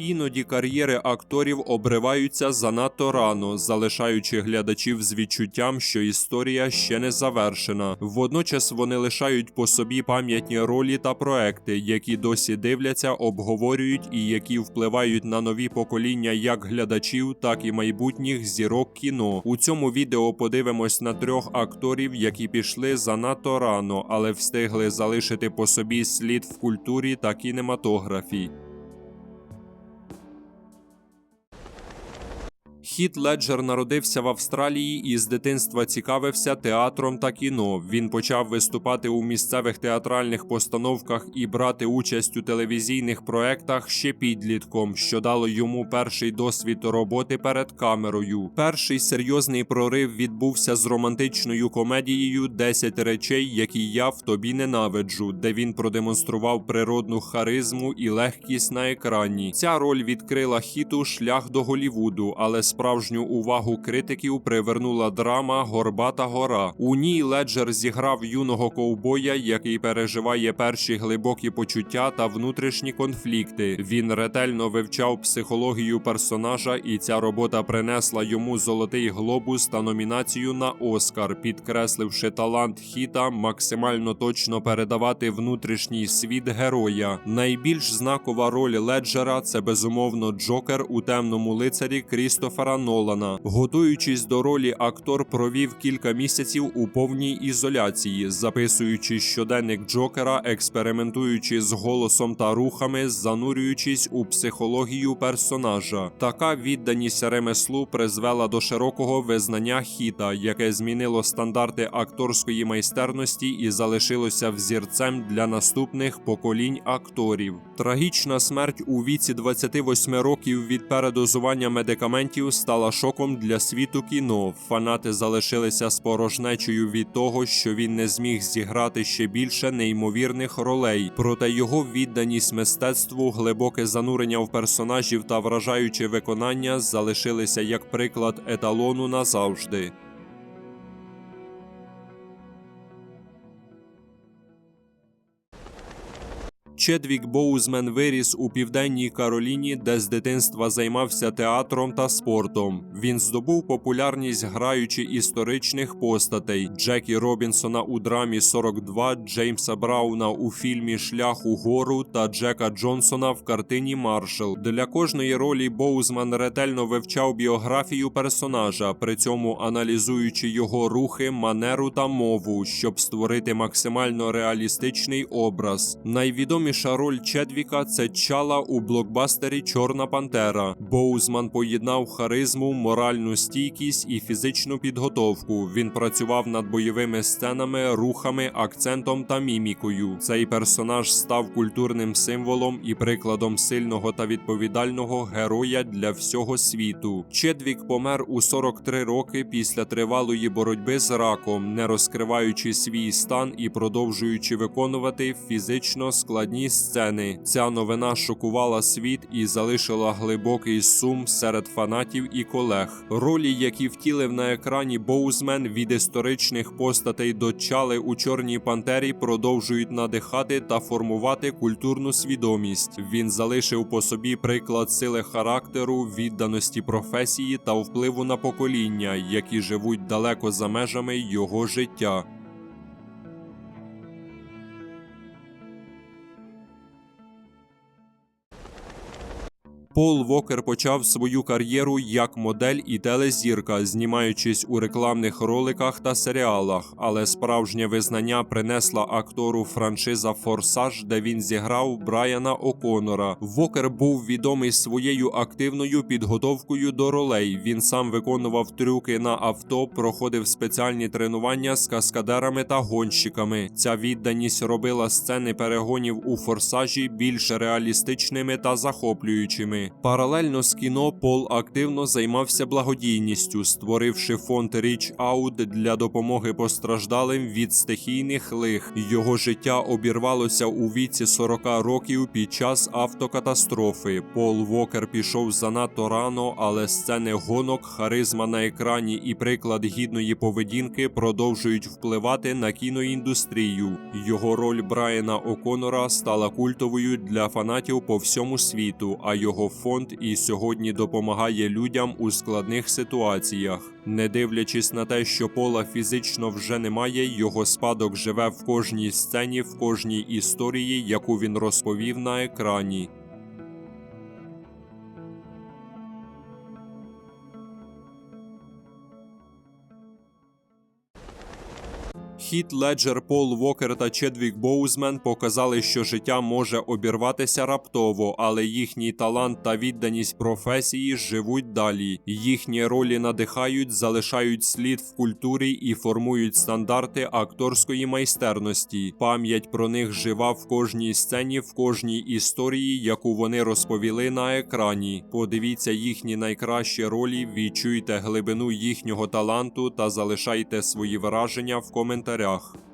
Іноді кар'єри акторів обриваються занадто рано, залишаючи глядачів з відчуттям, що історія ще не завершена. Водночас вони лишають по собі пам'ятні ролі та проекти, які досі дивляться, обговорюють і які впливають на нові покоління як глядачів, так і майбутніх зірок кіно. У цьому відео подивимось на трьох акторів, які пішли занадто рано, але встигли залишити по собі слід в культурі та кінематографі. Хіт Леджер народився в Австралії і з дитинства цікавився театром та кіно. Він почав виступати у місцевих театральних постановках і брати участь у телевізійних проектах ще підлітком, що дало йому перший досвід роботи перед камерою. Перший серйозний прорив відбувся з романтичною комедією «10 речей, які я в тобі ненавиджу, де він продемонстрував природну харизму і легкість на екрані. Ця роль відкрила хіту шлях до Голівуду, але справжню увагу критиків привернула драма Горбата гора. У ній Леджер зіграв юного ковбоя, який переживає перші глибокі почуття та внутрішні конфлікти. Він ретельно вивчав психологію персонажа, і ця робота принесла йому золотий глобус та номінацію на Оскар, підкресливши талант хіта максимально точно передавати внутрішній світ героя. Найбільш знакова роль Леджера це безумовно Джокер у темному лицарі Крістофера Нолана. Готуючись до ролі, актор провів кілька місяців у повній ізоляції, записуючи щоденник Джокера, експериментуючи з голосом та рухами, занурюючись у психологію персонажа. Така відданість ремеслу призвела до широкого визнання хіта, яке змінило стандарти акторської майстерності і залишилося взірцем для наступних поколінь акторів. Трагічна смерть у віці 28 років від передозування медикаментів стала шоком для світу кіно. Фанати залишилися з порожнечею від того, що він не зміг зіграти ще більше неймовірних ролей. Проте його відданість мистецтву, глибоке занурення в персонажів та вражаюче виконання залишилися як приклад еталону назавжди. Чедвік Боузмен виріс у південній Кароліні, де з дитинства займався театром та спортом. Він здобув популярність, граючи історичних постатей Джекі Робінсона у драмі 42, Джеймса Брауна у фільмі Шлях у гору та Джека Джонсона в картині Маршал. Для кожної ролі Боузман ретельно вивчав біографію персонажа, при цьому аналізуючи його рухи, манеру та мову, щоб створити максимально реалістичний образ. Найвідоміший Найвідоміша роль Чедвіка це чала у блокбастері Чорна Пантера. Боузман поєднав харизму, моральну стійкість і фізичну підготовку. Він працював над бойовими сценами, рухами, акцентом та мімікою. Цей персонаж став культурним символом і прикладом сильного та відповідального героя для всього світу. Чедвік помер у 43 роки після тривалої боротьби з раком, не розкриваючи свій стан і продовжуючи виконувати фізично складні сцени. Ця новина шокувала світ і залишила глибокий сум серед фанатів і колег. Ролі, які втілив на екрані Боузмен від історичних постатей до чали у Чорній Пантері, продовжують надихати та формувати культурну свідомість. Він залишив по собі приклад сили характеру, відданості професії та впливу на покоління, які живуть далеко за межами його життя. Пол Вокер почав свою кар'єру як модель і телезірка, знімаючись у рекламних роликах та серіалах. Але справжнє визнання принесла актору франшиза Форсаж, де він зіграв Брайана О'Конора. Вокер був відомий своєю активною підготовкою до ролей. Він сам виконував трюки на авто, проходив спеціальні тренування з каскадерами та гонщиками. Ця відданість робила сцени перегонів у форсажі більш реалістичними та захоплюючими. Паралельно з кіно Пол активно займався благодійністю, створивши фонд Reach Out для допомоги постраждалим від стихійних лих. Його життя обірвалося у віці 40 років під час автокатастрофи. Пол Вокер пішов занадто рано, але сцени гонок, харизма на екрані і приклад гідної поведінки продовжують впливати на кіноіндустрію. Його роль Брайана О'Конора стала культовою для фанатів по всьому світу, а його фонд і сьогодні допомагає людям у складних ситуаціях. Не дивлячись на те, що пола фізично вже немає, його спадок живе в кожній сцені, в кожній історії, яку він розповів на екрані. Хіт Леджер, Пол Вокер та Чедвік Боузмен показали, що життя може обірватися раптово, але їхній талант та відданість професії живуть далі. Їхні ролі надихають, залишають слід в культурі і формують стандарти акторської майстерності. Пам'ять про них жива в кожній сцені, в кожній історії, яку вони розповіли на екрані. Подивіться їхні найкращі ролі, відчуйте глибину їхнього таланту та залишайте свої враження в коментарях.